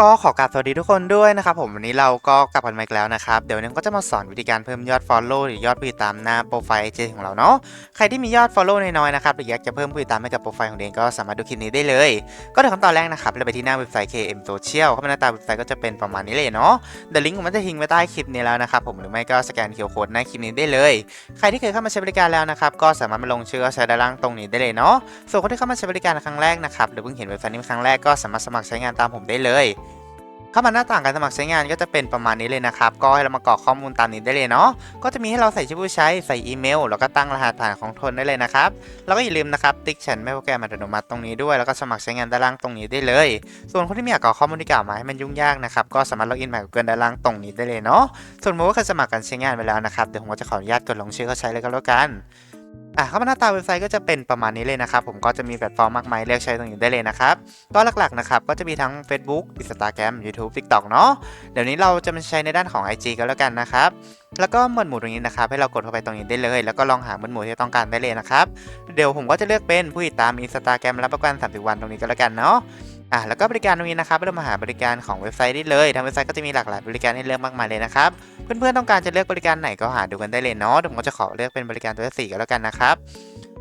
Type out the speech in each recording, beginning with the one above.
ก็ขอกราบสวัสดีทุกคนด้วยนะครับผมวันนี้เราก็กลับกันมาอีกแล้วนะครับ เดี๋ยวนี้ก็จะมาสอนวิธีการเพิ่มยอด Follow หรือยอดผู้ติดตามหน้าโปรไฟล์ IG ของเราเนาะใครที่มียอด Follow น้อยๆนะครับหรืออยากจะเพิ่มผู้ติดตามให้กับโปรไฟล์ของเองก็สามารถดูคลิปนี้ได้เลย ก็ถึงขั้นตอนแรกนะครับเราไปที่หน้าเว็บไซต์ KM Social เข้ามาหน้าตาเว็บไซต์ก็จะเป็นประมาณนี้เลยเนาะเดี๋ยวลิงก์ผมจะทิ้งไว้ใต้คลิปนี้แล้วนะครับผมหรือไม่ก็สแกน QR Code หน้าคลิปนี้ได้เลย ใครที่เคยเข้ามาใช้บริการแล้วนะครับก็สามารถมาลงชื่อก็ใช้ด้านล่างตรงนี้ได้เลยเนาะส่วนคนที่เข้ามาใช้บริการครั้งแรกนะครับหรือเพิ่งเห็นเว็บไซต์นี้ครั้งแรกก็สามารถสมัครใช้งานตามผมได้เลย เข้ามาหน้าต่างการสมัครใช้งานก็จะเป็นประมาณนี้เลยนะครับ ก็ให้เรามากรอกข้อมูลตามนี้ได้เลยเนาะ ก็จะมีให้เราใส่ชื่อผู้ใช้ ใส่อีเมล แล้วก็ตั้งรหัสผ่านของทนได้เลยนะครับ แล้วก็อย่าลืมนะครับ ติ๊กฉันไม่โปรแกรมอัตโนมัติตรงนี้ด้วย แล้วก็สมัครใช้งานด้านล่างตรงนี้ได้เลย ส่วนคนที่ไม่อยากกรอกข้อมูลที่กล่าวมาให้มันยุ่งยากนะครับ ก็สามารถล็อกอินผ่าน Google ด้านล่างตรงนี้ได้เลยเนาะ ส่วนผมก็เคยสมัครการใช้งานไปแล้วนะครับ เดี๋ยวผมก็จะขออนุญาตกดลงชื่อเข้าใช้เลยก็แล้วกัน อะเข้ามาหน้าตาเว็บไซต์ก็จะเป็นประมาณนี้เลยนะครับ ผมก็จะมีแพลตฟอร์มมากมายเลือกใช้ตรงนี้ได้เลยนะครับก็หลักๆนะครับก็จะมีทั้ง Facebook Instagram YouTube TikTok เนาะเดี๋ยวนี้เราจะมาใช้ในด้านของ IG ก็แล้วกันนะครับแล้วก็หมวดหมู่ตรงนี้นะครับให้เรากดเข้าไปตรงนี้ได้เลย แล้วก็ลองหาหมวดหมู่ที่ต้องการได้เลยนะครับเดี๋ยวผมก็จะเลือกเป็นผู้ติดตาม Instagram รับประกัน30วันตรงนี้ก็แล้วกันเนาะ อะแล้วก็บริการตรงนี้นะครับเรามาหาบริการของเว็บไซต์ได้เลยทางเว็บไซต์ก็จะมีหลากหลายบริการให้เลือกมากมายเลยนะครับเพื่อนๆต้องการจะเลือกบริการไหนก็หาดูกันได้เลยเนาะเดี๋ยวผมก็จะขอเลือกเป็นบริการตัวที่สี่ก็แล้วกันนะครับ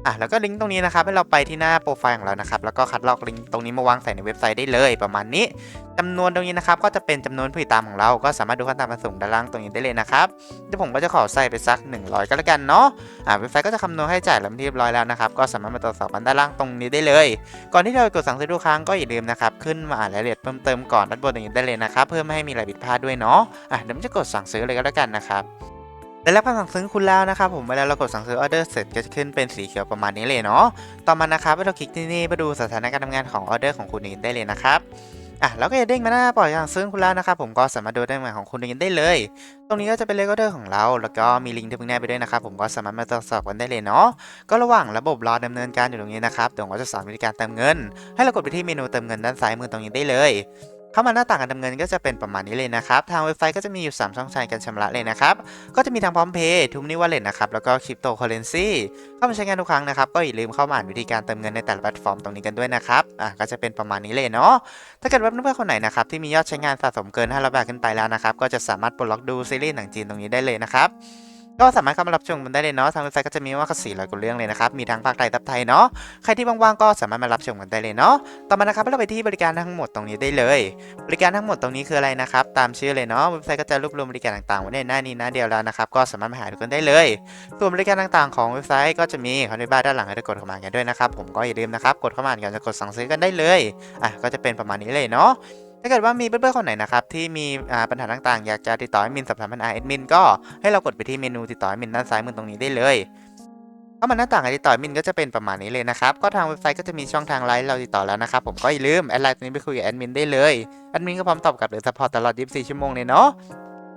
อะแล้วก็ลิงก์ตรงนี้นะครับให้เราไปที่หน้าโปรไฟล์ของเรานะครับแล้วก็คัดลอกลิงก์ตรงนี้มาวางใส่ในเว็บไซต์ได้เลยประมาณนี้จำนวนตรงนี้นะครับก็จะเป็นจำนวนผู้ติดตามของเรา ก็สามารถดูขั้นตอนการส่งด้านล่างตรงนี้ได้เลยนะครับเดี๋ยวผมก็จะขอใส่ไปสัก 100 ก็แล้วกันเนาะอะเว็บไซต์ก็จะคำนวณให้จ่ายแล้วที่เรียบร้อยแล้วนะครับก็สามารถมาตรวจสอบกันด้านล่างตรงนี้ได้เลย ก่อนที่เราจะกดสั่งซื้อทุกครั้งก็อย่าลืมนะครับขึ้นมาอ่านรายละเอียดเพิ่มเติมก่อนด้านบนตรงนี้ได้เลยนะครับเพื่อไม่ให้มีอะไรผิดพลาดด้วยเนาะอะเดี๋ยวผมจะกดสั่งซื้อเลยก็แล้วกันนะครับ ได้รับการสั่งซื้อคุณแล้วนะครับผมเวลาเรากดสั่งซื้อออเดอร์เสร็จก็จะขึ้นเป็นสีเขียวประมาณนี้เลยเนาะต่อมานะครับเราคลิกที่นี่ไปดูสถานะการทำงานของออเดอร์ของคุณเองได้เลยนะครับอะแล้วก็จะเด้งมาหน้าปล่อยสั่งซื้อคุณแล้วนะครับผมก็สามารถดูได้เหมือนของคุณเองได้เลย ตรงนี้ก็จะเป็นเลขออเดอร์ของเรา แล้วก็มีลิงก์ที่เพิ่งแนบไปด้วยนะครับผมก็สามารถมาตรวจสอบกันได้เลยเนาะก็ระหว่างระบบรอดำเนินการอยู่ตรงนี้นะครับเดี๋ยวผมก็จะสอนวิธีการเติมเงิน ให้เรากดไปที่เมนูเติมเงินด้านซ้ายมือตรงนี้ได้เลย เข้ามาหน้าต่างการดำเนินก็จะเป็นประมาณนี้เลยนะครับ ทางเว็บไซต์ก็จะมีอยู่ 3 ช่องทางการชำระเลยนะครับ ก็จะมีทางพร้อมเพย์ทูมนี่วอลเล็ตนะครับ แล้วก็คริปโตเคอเรนซีเข้ามาใช้งานทุกครั้งนะครับ ก็อย่าลืมเข้ามาอ่านวิธีการเติมเงินในแต่ละแพลตฟอร์มตรงนี้กันด้วยนะครับ อะก็จะเป็นประมาณนี้เลยเนาะ ถ้าเกิดว่าเพื่อนๆคนไหนนะครับที่มียอดใช้งานสะสมเกิน500บาทขึ้นไปแล้วนะครับ ก็จะสามารถปลดล็อกดูซีรีส์หนังจีนตรงนี้ได้เลยนะครับ ก็สามารถเข้ามารับชมกันได้เลยเนาะทางเว็บไซต์ก็จะมีมากกว่า400กว่าเรื่องเลยนะครับมีทั้งภาคไทยทับไทยเนาะใครที่ว่างๆก็สามารถมารับชมกันได้เลยเนาะต่อมานะครับเราไปที่บริการทั้งหมดตรงนี้ได้เลย บริการทั้งหมดตรงนี้คืออะไรนะครับตามชื่อเลยเนาะเว็บไซต์ก็จะรวบรวมบริการต่างๆไว้ในหน้านี้หน้าเดียวแล้วนะครับก็สามารถมาหาดูกันได้เลยส่วนบริการต่างๆของเว็บไซต์ก็จะมีคำอธิบายด้านหลังให้ทุกคนเข้ามากันด้วยนะครับผมก็อย่าลืมนะครับกดเข้ามาก่อนจะกดสั่งซื้อกันได้เลยอะก็จะเป็นประมาณนี้เลยเนาะ ถ้าเกิดว่ามีเพื่อนๆคนไหนนะครับที่มีปัญหาต่างๆ อยากจะติดต่อให้มินสับถามปัญหาแอดมินก็ให้เรากดไปที่เมนูติดต่อให้มินด้านซ้ายมือตรงนี้ได้เลยเข้ามาหน้าต่างการติดต่อมินก็จะเป็นประมาณนี้เลยนะครับก็ทางเว็บไซต์ก็จะมีช่องทางไลน์เราติดต่อแล้วนะครับผมก็อย่าลืมแอดไลน์ตรงนี้ไปคุยกับแอดมินได้เลยแอดมินก็พร้อมตอบกลับหรือซัพพอร์ตตลอด 24 ชั่วโมงเลยเนาะ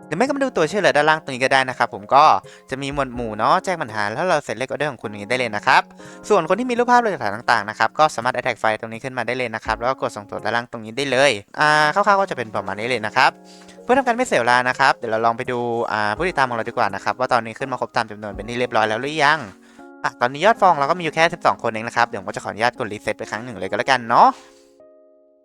หรือไม่ก็มาดูตัวช่วยเหลือด้านล่างตรงนี้ก็ได้นะครับผมก็จะมีหมวดหมู่เนาะแจ้งปัญหาแล้วเราเสร็จเลขออเดอร์ของคุณอย่างนี้ได้เลยนะครับส่วนคนที่มีรูปภาพหลักฐานต่างๆนะครับก็สามารถ attach ไฟล์ตรงนี้ขึ้นมาได้เลยนะครับแล้วก็กดส่งตรวด้านล่างตรงนี้ได้เลยอ่าคร่าวๆก็จะเป็นประมาณนี้เลยนะครับเพื่อทำการไม่เสียเวลานะครับเดี๋ยวเราลองไปดูอ่าผู้ติดตามของเราดีกว่านะครับว่าตอนนี้ขึ้นมาครบตามจำนวนเป็นที่เรียบร้อยแล้วหรือยังอะตอนนี้ยอดฟองเราก็มีอยู่แค่ 12 คนเองนะครับ เดี๋ยวผมก็จะขออนุญาตกดรีเซ็ตไปครั้งหนึ่งเลยก็แล้วกันเนาะ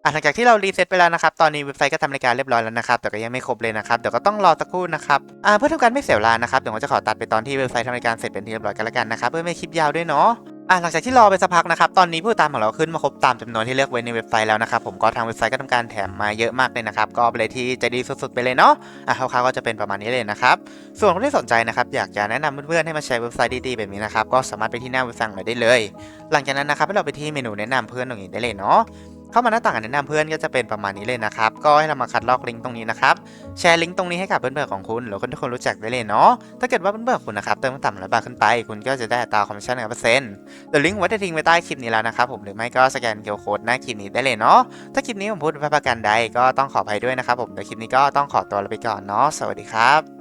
อะหลังจากที่เรารีเซ็ตไปแล้วนะครับตอนนี้เว็บไซต์ก็ทำรายการเรียบร้อยแล้วนะครับแต่ก็ยังไม่ครบเลยนะครับเดี๋ยวก็ต้องรอสักครู่นะครับอ่าเพื่อทำการไม่เสียเวลานะครับเดี๋ยวผมจะขอตัดไปตอนที่เว็บไซต์ทำรายการเสร็จเป็นที่เรียบร้อยกันแล้วกันนะครับเพื่อไม่ให้คลิปยาวด้วยเนาะอะหลังจากที่รอไปสักพักนะครับตอนนี้ผู้ตามของเราขึ้นมาครบตามจำนวนที่เลือกไว้ในเว็บไซต์แล้วนะครับผมก็ทางเว็บไซต์ก็ทำการแถมมาเยอะมากเลยนะครับก็เป็นอะไรที่ใจดีสุดๆไปเลยเนาะอะคร่าวๆก็จะเป็นประมาณนี้เลยนะครับส่วนคนที่สนใจนะครับอยากจะแนะนำเพื่อนๆให้มาใช้เว็บไซต์ดีๆแบบนี้นะครับก็สามารถไปที่หน้าเว็บไซต์ของเราได้เลย หลังจากนั้นนะครับให้เราไปที่เมนูแนะนำเพื่อนตรงนี้ได้เลยเนาะ เข้ามาหน้าต่างแนะนำเพื่อนก็จะเป็นประมาณนี้เลยนะครับ ก็ให้เรามาคัดลอกลิงก์ตรงนี้นะครับ แชร์ลิงก์ตรงนี้ให้กับเพื่อนๆของคุณ หรือคนที่คุณรู้จักได้เลยเนาะ ถ้าเกิดว่าเพื่อนๆของคุณนะครับเติมต่ำร้อยบาทขึ้นไป คุณก็จะได้อัตราคอมมิชชั่นหนึ่งเปอร์เซ็นต์เดี๋ยวลิงก์ไว้จะทิ้งไว้ใต้คลิปนี้แล้วนะครับผมหรือไม่ก็สแกนเคอร์โค้ดหน้าคลิปนี้ได้เลยเนาะ ถ้าคลิปนี้ผมพูดผิดพลาดประการใดก็ต้องขออภัยด้วยนะครับผมเดี๋ยวคลิปนี้ก็ต้องขอตัวลาไปก่อนเนาะสวัสดีครับ